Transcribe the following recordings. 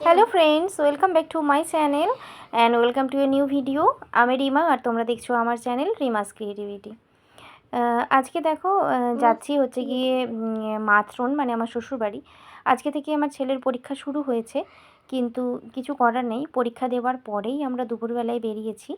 Hello friends welcome back to my channel and welcome to a new video আমি রিমা আর তোমরা দেখছ আমার channel রিমাস creativity আজকে দেখো যাচ্ছি হচ্ছে গিয়ে মাথরন মানে আমার শ্বশুরবাড়ি। আজকে থেকে আমার ছেলের পরীক্ষা শুরু হয়েছে কিন্তু কিছু করার নেই। পরীক্ষা দেওয়ার পরেই আমরা দুপুরবেলায় বেরিয়েছি।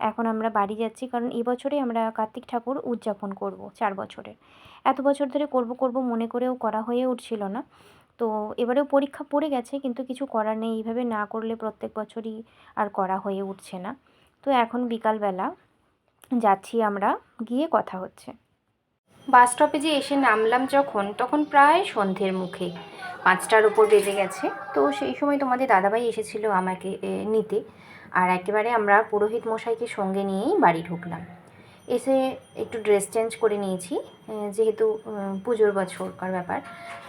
এখন আমরা বাড়ি যাচ্ছি কারণ এবছরে আমরা কার্তিক ঠাকুর উদযাপন করব চার বছরের। এত বছর ধরে করব করব মনে করেও করা হয়ে উঠছিল না। তো এবারেও পরীক্ষা পড়ে গেছে কিন্তু কিছু করার নেই। এইভাবে না করলে প্রত্যেক বছরই আর করা হয়ে উঠছে না। তো এখন বিকালবেলা যাচ্ছি আমরা, গিয়ে কথা হচ্ছে। বাস স্টপেজে এসে নামলাম যখন, তখন প্রায় সন্ধ্যের মুখে। পাঁচটার ওপর বেজে গেছে। তো সেই সময় তোমাদের দাদাভাই এসেছিল আমাকে নিতে। আর একেবারে আমরা পুরোহিত মশাইকে সঙ্গে নিয়েই বাড়ি ঢুকলাম। এসে একটু ড্রেস চেঞ্জ করে নিয়েছি যেহেতু পুজোর বছরকার ব্যাপার।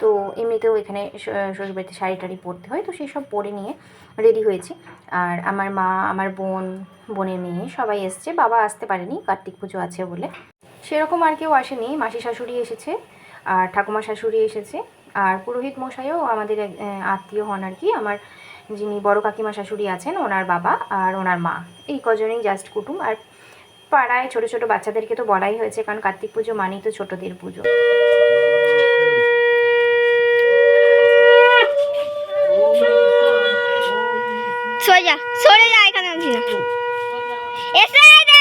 তো এমনিতেও এখানে শ্বশুরবাড়িতে শাড়ি টাড়ি পরতে হয়, তো সেই সব পরে নিয়ে রেডি হয়েছি। আর আমার মা, আমার বোন, বোনের মেয়ে সবাই এসছে। বাবা আসতে পারেনি, কার্তিক পুজো আছে বলে। সেরকম আর কেউ আসেনি। মাসি শাশুড়ি এসেছে, আর ঠাকুমা শাশুড়ি এসেছে, আর পুরোহিত মশাইও আমাদের আত্মীয় হন আর কি। আমার যিনি বড় কাকিমা শাশুড়ি আছেন, ওনার বাবা আর ওনার মা। এই কজনেই জাস্ট কুটুম। আর পাড়ায় ছোট ছোট বাচ্চাদেরকে তো বলাই হয়েছে, কারণ কার্তিক পুজো মানেই তো ছোটদের পুজো। সরে যা এখানে এসে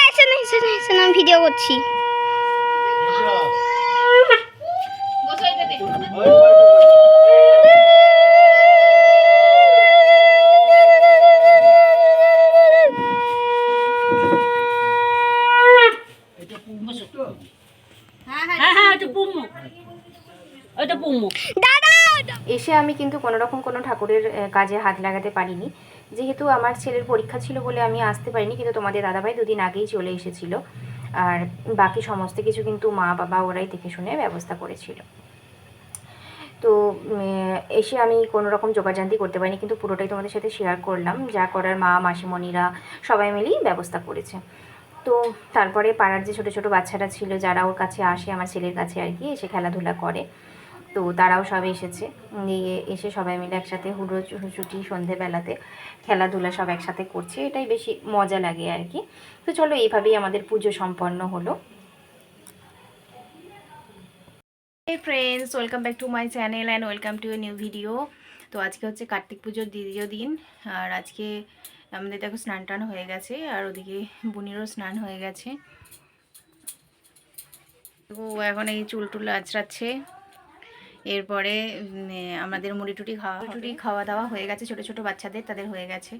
এসে এসে না এসে ভিডিও করছি। আমি কিন্তু কোনো রকম কোনো ঠাকুরের কাজে হাত লাগাতে পারিনি। যেহেতু আমার ছেলের পরীক্ষা ছিল বলে আমি আসতে পারিনি, কিন্তু তোমাদের দাদাভাই দুদিন আগেই চলে এসেছিল। আর বাকি সমস্ত কিছু কিন্তু মা, বাবা ওরাই দেখে শুনে ব্যবস্থা করেছিল। তো এসে আমি কোনো রকম যোগাযান্তি করতে পারিনি, কিন্তু পুরোটাই তোমাদের সাথে শেয়ার করলাম। যা করার মা, মাসিমণিরা সবাই মিলেই ব্যবস্থা করেছে। তো, তারপরে পাড়ার যে ছোটো ছোটো বাচ্চারা ছিল, যারা ওর কাছে আসে, আমার ছেলের কাছে আর কি, এসে খেলাধুলা করে। তো তারাও সব এসেছে। নিয়ে এসে সবাই মিলে একসাথে হুড়ো ছুটি সন্ধেবেলাতে খেলাধুলা সব একসাথে করছে। এটাই বেশি মজা লাগে আর কি। তো চলো, এইভাবেই আমাদের পুজো সম্পন্ন হলো। Friends welcome back to my channel and welcome to a new video তো আজকে হচ্ছে কার্তিক পুজোর দ্বিতীয় দিন। আর আজকে আমাদের দেখো স্নান টান হয়ে গেছে, আর ওদিকে বুনিরও স্নান হয়ে গেছে। ও এখন এই চুল টুল আঁচড়াচ্ছে। এরপরে আমাদের মুড়ি টুটি খাওয়া টুটি খাওয়া দাওয়া হয়ে গেছে, ছোট ছোট বাচ্চাদের তাদের হয়ে গেছে।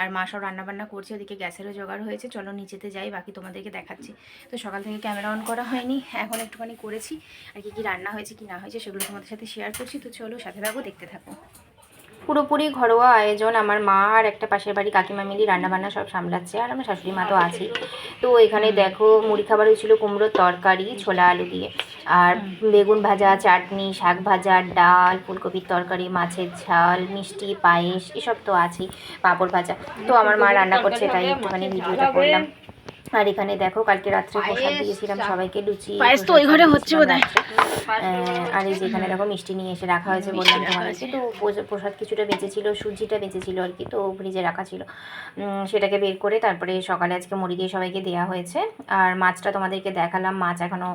আর মা সব রান্নাবান্না করছে, ওদিকে গ্যাসেরও জোগাড় হয়েছে। চলো নিচেতে যাই, বাকি তোমাদেরকে দেখাচ্ছি। তো সকাল থেকে ক্যামেরা অন করা হয়নি, এখন একটুখানি করেছি। আর কি কি রান্না হয়েছে, কি না হয়েছে, সেগুলো তোমাদের সাথে শেয়ার করছি। তো চলো সাথে থাকো, দেখতে থাকো। পুরোপুরি ঘরোয়া আয়োজন আমার মা আর একটা পাশের বাড়ি কাকিমা মিলি রান্নাবান্না সব সামলাচ্ছে আর আমার শাশুড়ি মা তো আছেই। তো এখানে দেখো মুড়ি খাবার হয়েছিল কুমড়োর তরকারি ছোলা আলু দিয়ে। আর বেগুন ভাজা চাটনি শাক ভাজা ডাল ফুলকপির তরকারি মাছের ঝাল মিষ্টি পায়েস এসব তো আছেই পাঁপড় ভাজা। তো আমার মা রান্না করছে তাই একটুখানি ভিডিওটা করলাম। আর এখানে দেখো কালকে রাত্রে প্রসাদ দিয়েছিলাম সবাইকে লুচি পায়েস তো ওই ঘরে হচ্ছে বোধহয়। আর এই যে এখানে দেখো মিষ্টি নিয়ে এসে রাখা হয়েছে বললাম তোমাদেরকে। তো প্রসাদ কিছুটা বেঁচেছিল সুজিটা বেঁচেছিল আর কি তো ফ্রিজে রাখা ছিল। সেটাকে বের করে তারপরে সকালে আজকে মুড়ি দিয়ে সবাইকে দেওয়া হয়েছে। আর মাছটা তোমাদেরকে দেখালাম মাছ এখনও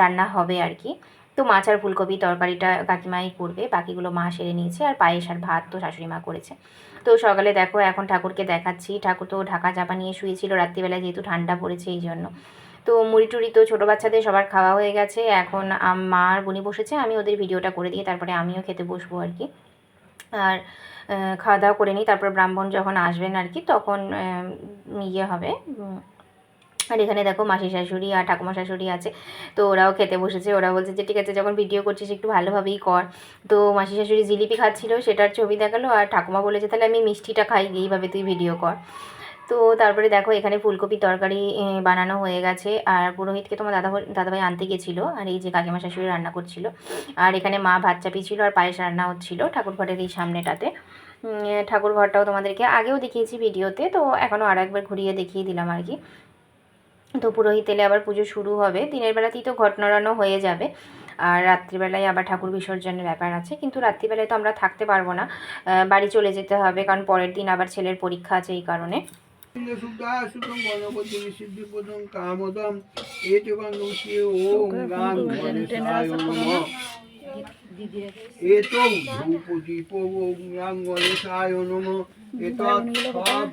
রান্না হবে আর কি। তো মাছ আর ফুলকপি তরকারিটা কাকিমাই করবে, বাকিগুলো মা সেরে নিয়েছে আর পায়েস আর ভাত তো শাশুড়ি মা করেছে। তো সকালে দেখো এখন ঠাকুরকে দেখাচ্ছি, ঠাকুর তো ঢাকা চাপা নিয়ে শুয়েছিল রাত্রিবেলা যেহেতু ঠান্ডা পড়েছে এই জন্য। তো মুড়ি টুড়ি তো ছোটো বাচ্চাদের সবার খাওয়া হয়ে গেছে, এখন মা আর বুনি বসেছে, আমি ওদের ভিডিওটা করে দিয়ে তারপরে আমিও খেতে বসবো আর কি। আর খাওয়া দাওয়া করে নিই, তারপর ব্রাহ্মণ যখন আসবেন আর কি, তখন ইয়ে হবে আর এখানে দেখো মাসি শাশুড়ি আর ঠাকুমা শাশুড়ি আছে। তো ওরাও খেতে বসেছে। ওরা বলছে যে, ঠিক আছে, যখন ভিডিও করছিস, একটু ভালোভাবেই কর। তো মাসি শাশুড়ি জিলিপি খাচ্ছিল, সেটার ছবি দেখাল আর ঠাকুমা বলেছে, তাহলে আমি মিষ্টিটা খাই, এইভাবে তুই ভিডিও কর। তো তারপরে দেখো, এখানে ফুলকপি তরকারি বানানো হয়ে গেছে। আর পুরোহিতকে তোমার দাদা দাদাভাই আনতে গেছিল। আর এই যে কাকিমা শাশুড়ি রান্না করছিল। আর এখানে মা ভাত চাপিয়েছিল আর পায়েস রান্না হচ্ছিল ঠাকুর ঘরের এই সামনেটাতে। ঠাকুর ঘরটাও তোমাদেরকে আগেও দেখিয়েছি ভিডিওতে। তো এখনও আর একবার ঘুরিয়ে দেখিয়ে দিলাম আর কি। তো পুরোহিত এলে আবার পুজো শুরু হবে। দিনের বেলাতেই তো ঘট হয়ে যাবে। আর রাত্রিবেলায় আবার ঠাকুর বিসর্জনের ব্যাপার আছে। কিন্তু রাত্রিবেলায় তো আমরা থাকতে পারব না। বাড়ি চলে যেতে হবে। কারণ পরের দিন আবার ছেলের পরীক্ষা আছে এই কারণে। কামদম। এতগন্ধং শ্রী গণেশায় নমঃ।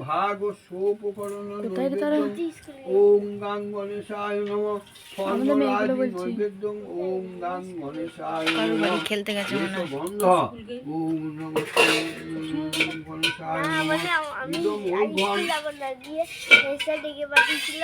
ভাগ সোপকরণ ওম গাং গণেশায় নমঃ। ওম গাং গণেশায় নমঃ। খেলতে গেছে বন্ধ ওম নমস্তে গণেশায় নমঃ। আমি ওম ঘন। যাব এসে ডেকে পাঠিয়েছিল।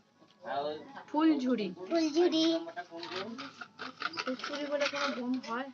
ফুলঝুরি। ফুলঝুরি। ফুলঝুরি বলে কোনো বোম হয়?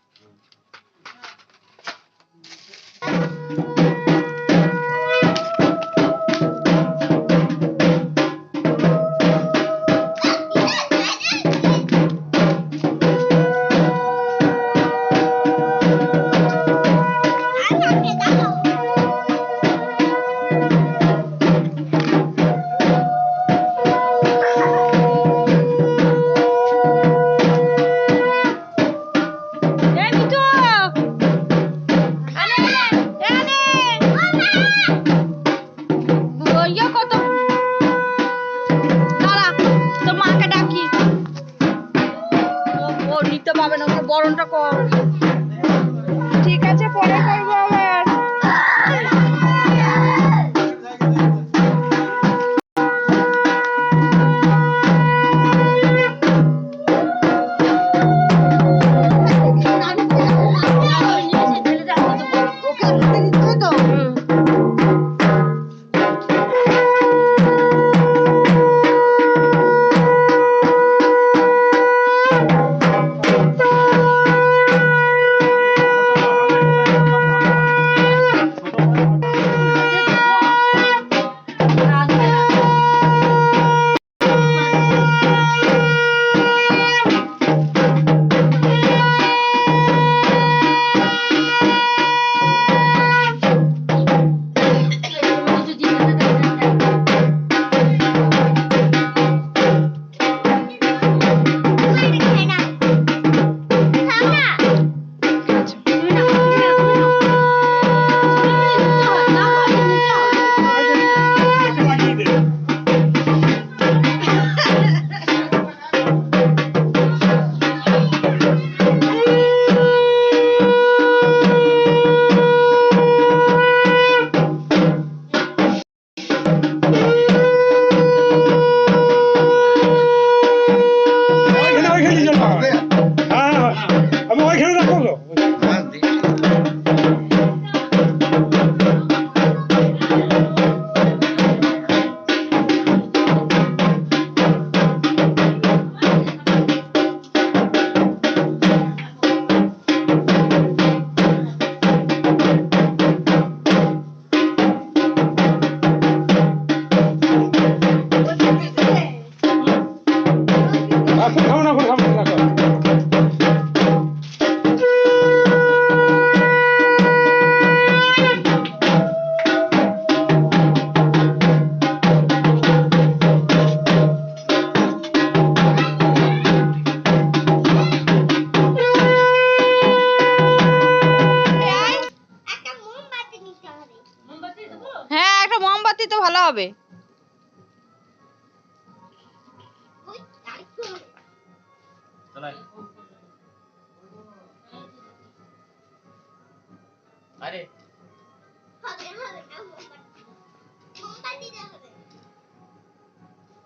হবে?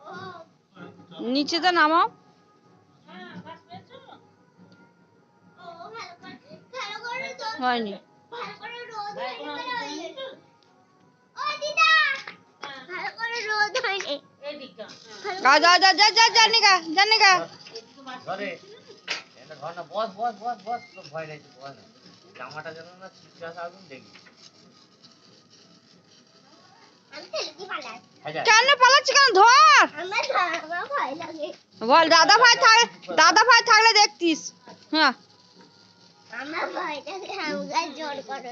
ও নিচেতে নামাও। হয়নি। ভালো করে রোদ হয়নি ও দিদা ভালো করে রোদ হয়নি যা যা যা যা যা জানি গা জানি গা ধরে এটা ধর না বস বস বস বস তো ভয় লাগছে বস না। জামাটা যেন না ছিটকে আসে আগুন দেখবি হ্যাঁ যা। কেন পালাচ্ছি কেন ধর বল দাদা ভাই থাক দাদা ভাই থাকলে দেখতিস হ্যাঁ আমার ভয়টাকে আমাকে জোর করো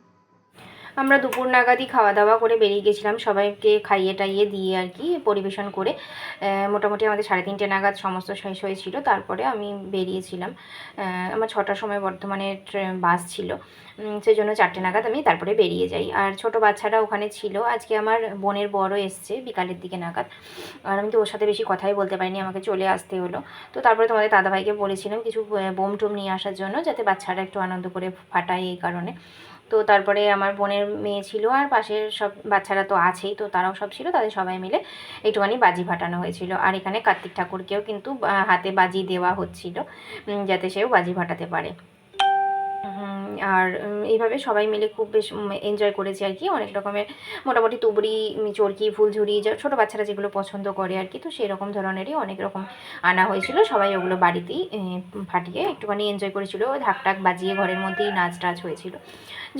আমরা দুপুর নাগাদই খাওয়া দাওয়া করে বেরিয়ে গেছিলাম। সবাইকে খাইয়ে টাইয়ে দিয়ে আর কি পরিবেশন করে মোটামুটি আমাদের সাড়ে তিনটে নাগাদ সমস্ত শেষ হয়েছিল। তারপরে আমি বেরিয়েছিলাম। আমার ছটার সময় বর্ধমানে বাস ছিল। সেই জন্য চারটে নাগাদ আমি তারপরে বেরিয়ে যাই। আর ছোট বাচ্চারা ওখানে ছিল। আজকে আমার বোনের বড় এসছে বিকালের দিকে নাগাদ। আর আমি তো ওর সাথে বেশি কথাই বলতে পারিনি, আমাকে চলে আসতে হলো। তো তারপরে তোমাদের দাদাভাইকে বলেছিলাম কিছু বোম টোম নিয়ে আসার জন্য, যাতে বাচ্চারা একটু আনন্দ করে ফাটায় এই কারণে। তো তারপরে আমার বোনের মেয়ে ছিল আর পাশের সব বাচ্চারা তো আছেই, তো তারাও সব ছিল, তাদের সবাই মিলে একটুখানি বাজি ফাটানো হয়েছিল। আর এখানে কার্তিক ঠাকুরকেও কিন্তু হাতে বাজি দেওয়া হচ্ছিল যাতে সেও বাজি ফাটাতে পারে। আর এইভাবে সবাই মিলে খুব বেশ এনজয় করেছি আর কি। অনেক রকমের মোটামুটি তুবড়ি, চরকি, ফুলঝুরি, যা, ছোটো বাচ্চারা যেগুলো পছন্দ করে আর কি, তো সেই রকম ধরনেরই অনেক রকম আনা হয়েছিল। সবাই ওগুলো বাড়িতেই ফাটিয়ে একটুখানি এনজয় করেছিল। ঢাক টাক বাজিয়ে ঘরের মধ্যেই নাচ টাচ হয়েছিল।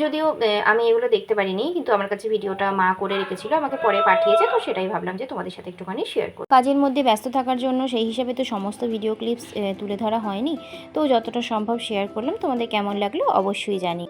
যদিও আমি এগুলো দেখতে পারিনি, কিন্তু আমার কাছে ভিডিওটা মা করে রেখেছিল, আমাকে পরে পাঠিয়েছে, তো সেটাই ভাবলাম যে তোমাদের সাথে একটুখানি শেয়ার করি। কাজের মধ্যে ব্যস্ত থাকার জন্য সেই হিসাবে তো সমস্ত ভিডিও ক্লিপস তুলে ধরা হয়নি, তো যতটা সম্ভব শেয়ার করলাম, তোমাদের কেমন লাগল অবশ্যই জানি।